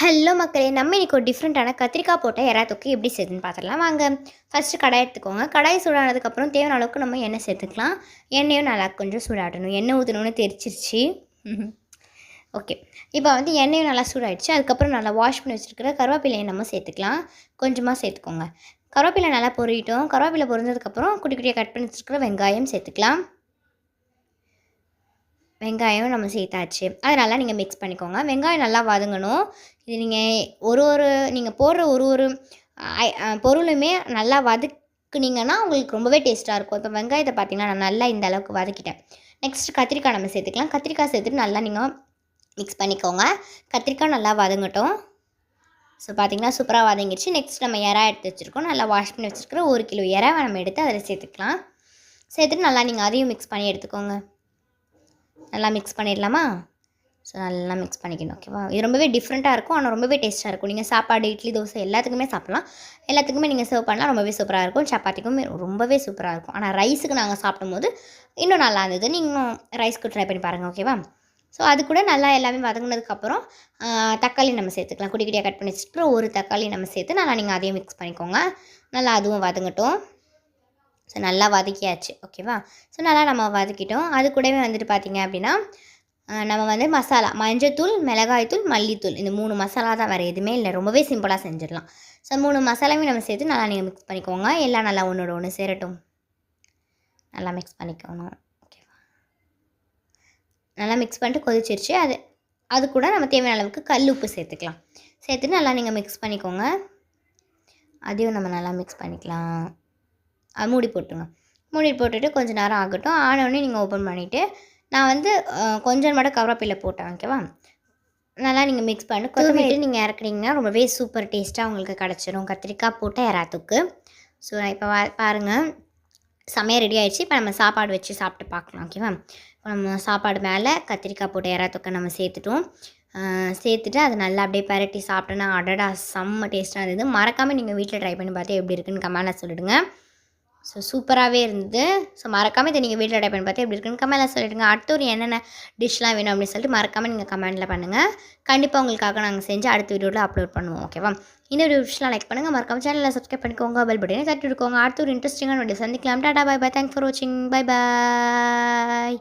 Hello மக்களே நம்ம இன்றைக்கி ஒரு டிஃப்ரெண்ட்டான கத்திரிக்காய் போட்ட எறா தொக்கு எப்படி செய்யுதுன்னு பார்த்துடலாம். வாங்க ஃபஸ்ட்டு கடாய் எடுத்துக்கோங்க. கடாய் சூடானதுக்கப்புறம் தேவையான அளவுக்கு நம்ம எண்ணெய் சேர்த்துக்கலாம். எண்ணெயும் நல்லா கொஞ்சம் சூடாடணும். எண்ணெய் ஊற்றணும்னு தெரிச்சிருச்சு. ஓகே இப்போ வந்து எண்ணெயும் நல்லா சூடாயிடுச்சு. அதுக்கப்புறம் நல்லா வாஷ் பண்ணி வச்சுருக்கிற கருவேப்பிலையை நம்ம சேர்த்துக்கலாம். கொஞ்சமாக சேர்த்துக்கோங்க. கருவேப்பிலை நல்லா பொரியிட்டோம். கருவேப்பிலை பொறிஞ்சதுக்கப்புறம் குட்டி குட்டியாக கட் பண்ணி வச்சுருக்கிற வெங்காயம் சேர்த்துக்கலாம். வெங்காயம் நம்ம சேர்த்தாச்சு. அதை நல்லா நீங்கள் மிக்ஸ் பண்ணிக்கோங்க. வெங்காயம் நல்லா வதங்கணும். இது நீங்கள் ஒரு ஒரு நீங்கள் போடுற ஒரு ஒரு ஐ- பொருளுமே நல்லா வதக்குனீங்கன்னா உங்களுக்கு ரொம்பவே டேஸ்ட்டாக இருக்கும். இப்போ வெங்காயத்தை பார்த்தீங்கன்னா நான் நல்லா இந்த அளவுக்கு வதக்கிட்டேன். நெக்ஸ்ட் கத்திரிக்காய் நம்ம சேர்த்துக்கலாம். கத்திரிக்காய் சேர்த்துட்டு நல்லா நீங்கள் மிக்ஸ் பண்ணிக்கோங்க. கத்திரிக்காய் நல்லா வதங்கட்டும். ஸோ பார்த்தீங்கன்னா சூப்பராக வதங்கிடுச்சு நெக்ஸ்ட் நம்ம இறா எடுத்து வச்சுருக்கோம். நல்லா வாஷ் பண்ணி வச்சுருக்கிற ஒரு கிலோ இறாவை நம்ம எடுத்து அதில் சேர்த்துக்கலாம். சேர்த்துட்டு நல்லா நீங்கள் அதையும் மிக்ஸ் பண்ணி எடுத்துக்கோங்க. நல்லா மிக்ஸ் பண்ணிடலாமா? ஸோ நல்லா மிக்ஸ் பண்ணிக்கணும் ஓகேவா இது ரொம்பவே டிஃப்ரெண்ட்டாக இருக்கும் ஆனால் ரொம்பவே டேஸ்ட்டாக இருக்கும். நீங்கள் சாப்பாடு இட்லி தோசை எல்லாத்துக்குமே சாப்பிட்லாம். எல்லாத்துக்குமே நீங்கள் சர்வ் பண்ணலாம் ரொம்பவே சூப்பராக இருக்கும். சப்பாத்திக்கும் ரொம்பவே சூப்பராக இருக்கும். ஆனால் ரைஸுக்கு நாங்கள் சாப்பிடும்போது இன்னும் நல்லா இருந்தது. நீங்களும் ரைஸ்க்கு ட்ரை பண்ணி பாருங்கள் ஓகேவா ஸோ அது கூட நல்லா எல்லாமே வதங்கினதுக்கப்புறம் தக்காளி நம்ம சேர்த்துக்கலாம். குட்டி குட்டியாக கட் பண்ணி வச்சுட்டு ஒரு தக்காளி நம்ம சேர்த்து நல்லா நீங்கள் அதையும் மிக்ஸ் பண்ணிக்கோங்க. நல்லா அதுவும் வதங்கட்டும். ஸோ நல்லா வதக்கியாச்சு. ஓகேவா ஸோ நல்லா நம்ம வதக்கிட்டோம். அது கூடவே வந்துட்டு பார்த்தீங்க அப்படின்னா நம்ம வந்து மசாலா மஞ்சத்தூள் மிளகாய்த்தூள் மல்லித்தூள் இந்த மூணு மசாலா தான் வேறு எதுவுமே இல்லை. ரொம்பவே சிம்பிளாக செஞ்சிடலாம். ஸோ மூணு மசாலாவையும் நம்ம சேர்த்து நல்லா நீங்கள் மிக்ஸ் பண்ணிக்கோங்க. எல்லாம் நல்லா ஒன்றோட ஒன்று சேரட்டும். நல்லா மிக்ஸ் பண்ணிக்கணும் ஓகேவா நல்லா மிக்ஸ் பண்ணிட்டு கொதிச்சிருச்சு. அது அது கூட நம்ம தேவையான அளவுக்கு கல் உப்பு சேர்த்துக்கலாம். சேர்த்துட்டு நல்லா நீங்கள் மிக்ஸ் பண்ணிக்கோங்க. அதையும் நம்ம நல்லா மிக்ஸ் பண்ணிக்கலாம். மூடி போட்டுருங்க. மூடி போட்டுட்டு கொஞ்ச நேரம் ஆகட்டும். ஆனவுடனே நீங்கள் ஓப்பன் பண்ணிவிட்டு நான் வந்து கொஞ்சம் மட்டும் கவரப்பில்ல போட்டேன் ஓகேவா நல்லா நீங்கள் மிக்ஸ் பண்ணி கொத்தமல்லி நீங்கள் இறக்குனீங்கன்னா ரொம்பவே சூப்பர் டேஸ்ட்டாக உங்களுக்கு கிடச்சிரும். கத்திரிக்காய் போட்ட எறாத்துக்கு ஸோ இப்போ பா பாருங்கள் செமையாக ரெடி ஆயிடுச்சு. இப்போ நம்ம சாப்பாடு வச்சு சாப்பிட்டு பார்க்கலாம் ஓகேவா இப்போ நம்ம சாப்பாடு மேலே கத்திரிக்காய் போட்ட எறாத்துக்கை நம்ம சேர்த்துட்டோம். சேர்த்துட்டு அதை நல்லா அப்படியே பரட்டி சாப்பிட்டோன்னா அடடா செம்ம டேஸ்ட்டாக இருந்தது. மறக்காமல் நீங்கள் வீட்டில் ட்ரை பண்ணி பார்த்து எப்படி இருக்குன்னு கமெண்டில் சொல்லிடுங்க. ஸோ சூப்பராகவே இருந்தது. ஸோ மறக்காமல் இதை நீங்கள் வீட்டில் ட்ரை பண்ணி பார்த்து எப்படி இருக்குன்னு கமெண்டில் சொல்லிடுங்க. அடுத்த ஒரு என்னென்ன டிஷ்லாம் வேணும் அப்படின்னு சொல்லிட்டு மறக்காமல் நீங்கள் கமெண்டில் பண்ணுங்கள் கண்டிப்பாக உங்களுக்காக நாங்கள் செஞ்சு அடுத்த வீடியோவில் அப்லோட் பண்ணுவோம் ஓகேவா இந்த வீடியோ விஷயம் லைக் பண்ணுங்கள் மறக்காம சேனலில் சப்ஸ்கிரைப் பண்ணிக்கோங்க. பெல் பட்டனை தட்டி விடுக்கோங்க அடுத்த ஒரு இன்ட்ரெஸ்டிங்கான வீடியோ சந்திக்கலாம். Tata bye bye thanks for வாட்சிங் பாய் பாய்